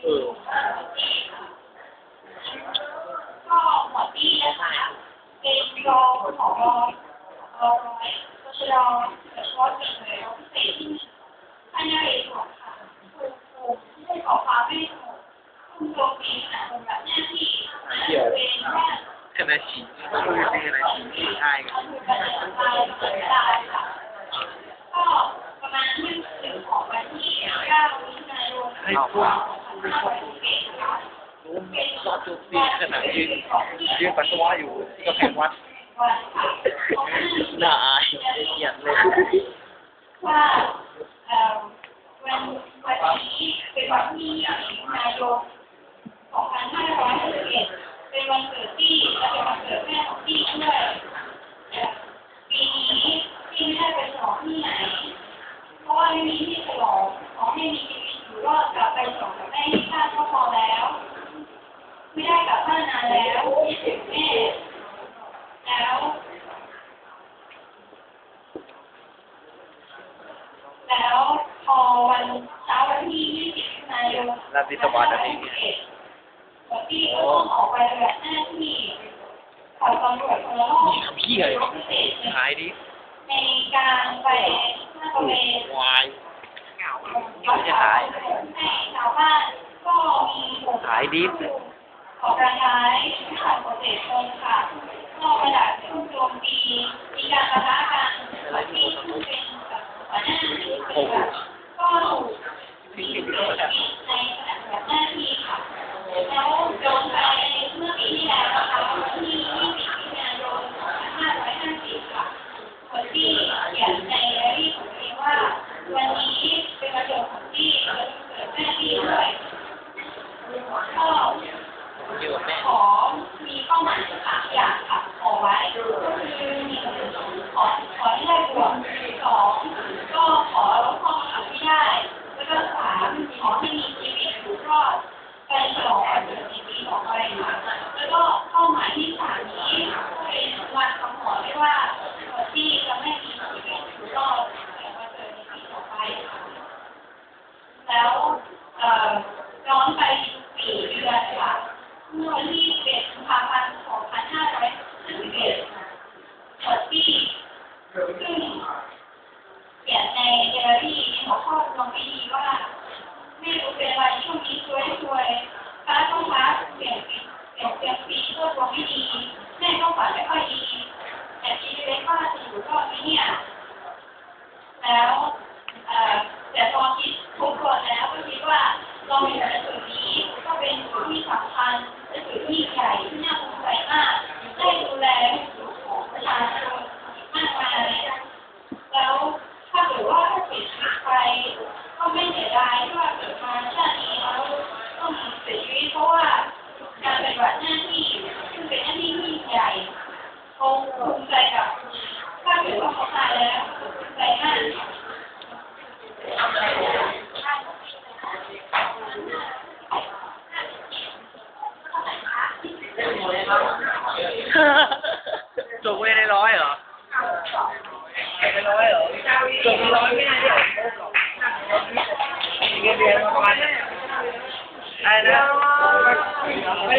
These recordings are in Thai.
เออก็หมวดที่นะคะเป็นรองของรองรองร้อยก็คือรองเฉพาะกิจหน่วยรองพิเศษที่ภายในเอกของค่ะคุณครูที่ได้ขอความไม่สงบคุณโจมตีขณะปฏิบัติหน้าที่เป็นว่าคณะฉีไม่รู้จะเป็นคณะฉีที่ใช่ก็คือการจัดการเปิดได้ค่ะก็ประมาณที่ถึงของวันที่9มิถุนา ให้พวก2561ค่ะรู้รอบจุดปีขณะยืนยืนปัสสาวะอยู่ที่กำแพงวัดน่าอายเกียดเลยว่าเอ่อวันวันนี้เป็นวันที่นายก2561เป็นวันเกิดที่และเป็นวันเกิดแม่ของพี่ด้วยปีนี้พี่ไม่ได้ไปฉลองที่ไหน เพราะว่าไม่มีที่ฉลองขอให้มีชีวิตอยู่รอดกลับไปฉลองกับแม่ที่ชาติก็พอแล้ว ไม่ได้กลับบ้านนานแล้วคิดถึงแม่ แล้ว แล้วพอวันเช้าวันที่20มิถุนายนราตรีสวัสดิ์อะไรเนี่ยวันที่ก็ต้องออกไปปฏิบัติหน้าที่ขอตำรวจคนละรอบนี่ทำพี่อะไรพิเศษหายดิในการไปลาดตระเวนวายย้อนกลับให้ชาวบ้านก็มีหายดิ บออกกำลังกายที่ขับเกษตรชนค่ะก็กระดาษทุ่มโจมตีมีการประทะกันที่ซึ่งเป็นแบบหัวหน้าที่ปฏิบัติก็ถูกมีเสีดูยชีนในขณะปฏิบัติหน้าที่ค่ะแล้วย้อนไปเมื่อปีที่แล้วนะคะวันที่20มิถุนายน2550ค่ะคนที่เขียนในไดอารี่ของตัวเองว่า วันนี้เป็นวันเกิดของพี่และวันเกิดแม่พี่ด้วยก็ อยู่กับแม่ ขอมีเป้า หมายสามอย่างค่ะขอไว้ก็คือหนึ่งขอขอที่ได้บวกสองก็ขอลดข้อบังคับที่ได้ แล้วก็สามขอให้มีชีวิตอยู่รอดไปฉลองวันเกิดในปีต่อไปค่ะแล้วก็เป้าหมายที่สามนี้เป็นวันคำขอได้ว่าคนที่จะไม่มีชีวิตอยู่รอดในวันเกิดในปีต่อไปค่ะ แล้วเอ่อย้อนไปสี่เดือนค่ะ เมื่อวันที่11กุมภาพันธ์2551บทที่ซึ่ง เขียนในเดอารี่ในหัวข้อลงไม่ดีว่าไม่รู้เป็นอะไรช่วงนี้ช่วยช่วยฟ้าต้องฟ้าเปลี่ยนเปลี่ยนเปลี่ยนปีก็ดวงไม่ดีแม่ก็ฝันไม่ค่อยดี แต่ชีเล็กว่าจะอยู่รอดไหมเนี่ยแล้วเอ่อแต่พอคิดทบทวนแล้วก็คิดว่าเราอยู่ในจุดนี้ก็เป็นจุดที่สำคัญและจุดที่ใหญ่ที่น่าภูมิใจมากได้ดูแลสุขของประชาชนมากมายแล้วถ้าเกิ ดว่าถ้าเสียชีวิตไปก็ไม่เสียดายที่ว่าเกิดมาชาตินี้แล้วต้องเสียชีวิตเพราะว่าการปฏิบัติหน้าที่ซึ่งเป็นหน้าที่ที่ยิ่งใหญ่คงภูมิใจกับถ้าเกิดว่าเขาตายแล้วภูมิใจมากจบไม่ได้ร้อยเหรอไม่ร้อยเหรอจบร้อยไม่ได้เหรอเงินเดือนประมาณอะไรนะไม่ เร็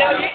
วนี้